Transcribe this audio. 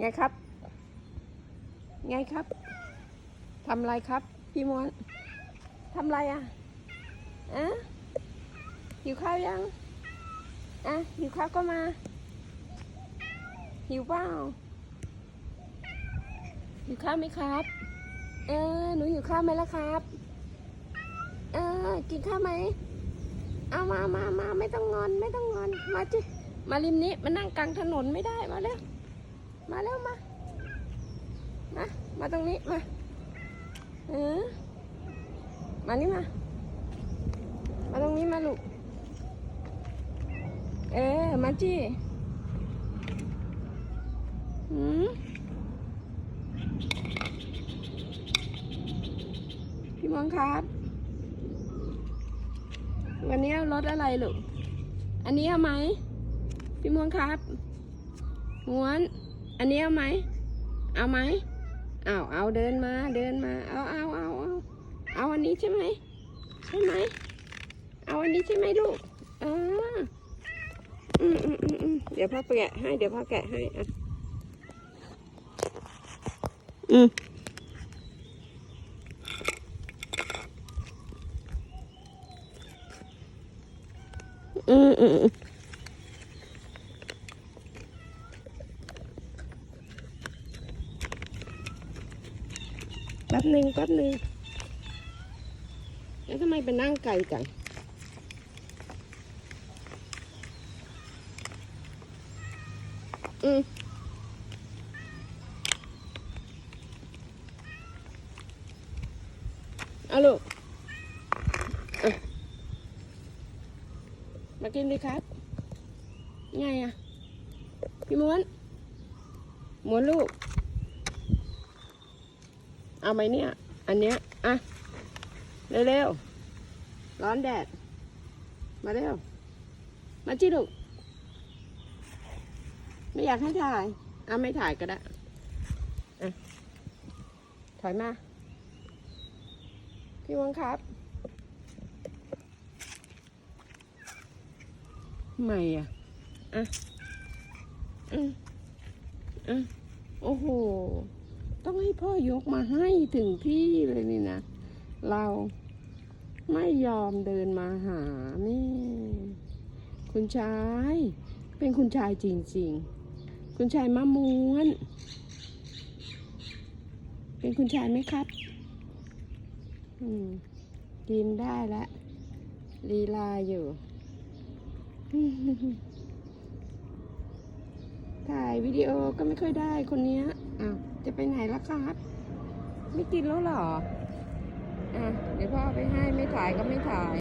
ไงครับ ไงครับทำไรครับ พี่มวนทำไรอะอะหิวข้าวยังอะหิวข้าวก็มา หิวเปล่าหิวข้าวไหมครับ เออ หนูหิวข้าวไหมล่ะครับ เออ กินข้าวไหม เอามามามาไม่ต้องงอน ไม่ต้องงอน มาจิ มาริมนี้ มานั่งกลางถนนไม่ได้ มาเร็ว มาเร็วมา มา มาตรงนี้มา เออ มานี่มา มาตรงนี้มาลูก เออ มาจิหืมพี่มองครับ วันนี้รถอะไรลูก อันนี้เอาไหม พี่มวงครับม้วน อันนี้เอาไหม เอาไหมเอาเอาเดินมาเดินมาเอาเอาเอาเอาเอาอันนี้ใช่ไหมใช่ไหมเอาอันนี้ใช่ไหมลูกเอออืมอืมอืมอืมเดี๋ยวพ่อแกะให้เดี๋ยวพ่อแกะให้อะอืมอืมอืม แป๊บหนึ่งแป๊บหนึ่งแล้วทำไมไปนั่งไกลจังอืมเอาลูกมากินดิครับไงอะ พี่ม้วนม้วนลูก เอาไหมเนี่ย อันเนี้ย อะ เร็วๆ ร้อนแดด มาเร็ว มาจิลูกไม่อยากให้ถ่าย อะ ไม่ถ่ายก็ได้อะถอยมา พี่วังครับทำไม่อะ อะ อืมอะโอ้โห ต้องให้พ่อยกมาให้ถึงที่เลยนี่นะ เราไม่ยอมเดินมาหานี่คุณชาย เป็นคุณชายจริงๆ คุณชายมะม้วน เป็นคุณชายไหมครับ อืมกินได้แล้วลีลาอยู่ถ่ายวิดีโอก็ไม่ค่อยได้คนเนี้ยอ้าว จะไปไหนล่ะครับ ไม่กินแล้วเหรอ อะ เดี๋ยวพ่อเอาไปให้ไม่ถ่ายก็ไม่ถ่าย